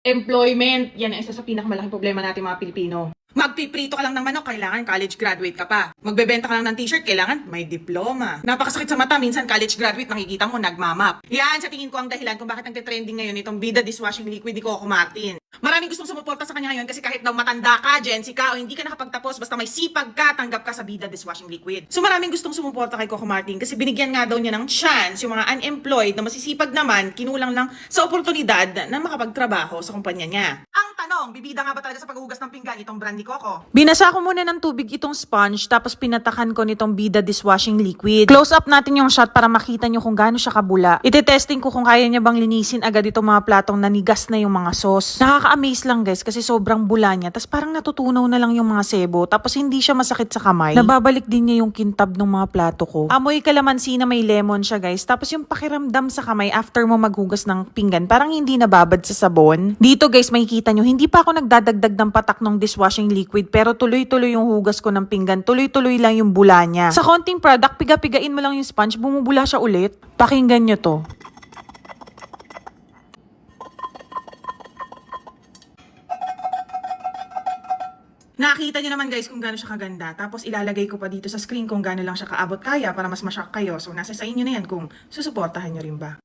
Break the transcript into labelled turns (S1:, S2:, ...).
S1: Employment, yan ang isa sa pinakamalaking problema natin mga Pilipino. Magpiprito ka lang ng manok, kailangan college graduate ka pa. Magbebenta ka lang ng t-shirt, kailangan may diploma. Napakasakit sa mata, minsan college graduate, nakikita mo, nagmamap. Yan sa tingin ko ang dahilan kung bakit nagte-trending ngayon itong Bida Dishwashing Liquid ni Coco Martin. Maraming gustong sumuporta sa kanya ngayon kasi kahit daw matanda ka, Gen Z ka, o hindi ka nakapagtapos, basta may sipag ka, tanggap ka sa Bida Dishwashing Liquid. So maraming gustong sumuporta kay Coco Martin kasi binigyan nga daw niya ng chance yung mga unemployed na masisipag naman, kinulang lang sa oportunidad na makapagtrabaho sa kumpanya niya. Tanong, bibida nga ba talaga sa paghugas ng pinggan itong brand ni Coco?
S2: Binasa ko muna ng tubig itong sponge tapos pinatakan ko nitong Bida dishwashing liquid. Close up natin yung shot para makita nyo kung gaano siya kabula. Ite-testing ko kung kaya niya bang linisin agad itong mga platong nanigas na yung mga sauce. Nakaka-amaze lang guys kasi sobrang bula niya. Tapos parang natutunaw na lang yung mga sebo. Tapos hindi siya masakit sa kamay. Nababalik din niya yung kintab ng mga plato ko. Amoy kalamansi na may lemon siya guys. Tapos yung pakiramdam sa kamay after mo maghugas ng pinggan parang hindi nababad sa sabon. Dito guys makikita nyo hindi pa ako nagdadagdag ng patak ng dishwashing liquid pero tuloy-tuloy yung hugas ko ng pinggan. Tuloy-tuloy lang yung bula niya. Sa konting product, piga-pigain mo lang yung sponge, bumubula siya ulit. Pakinggan nyo to.
S1: Nakita niyo naman guys kung gaano siya kaganda. Tapos ilalagay ko pa dito sa screen kung gaano lang siya kaabot kaya para mas masyak kayo. So nasa sa inyo na yan kung susuportahan niyo rin ba.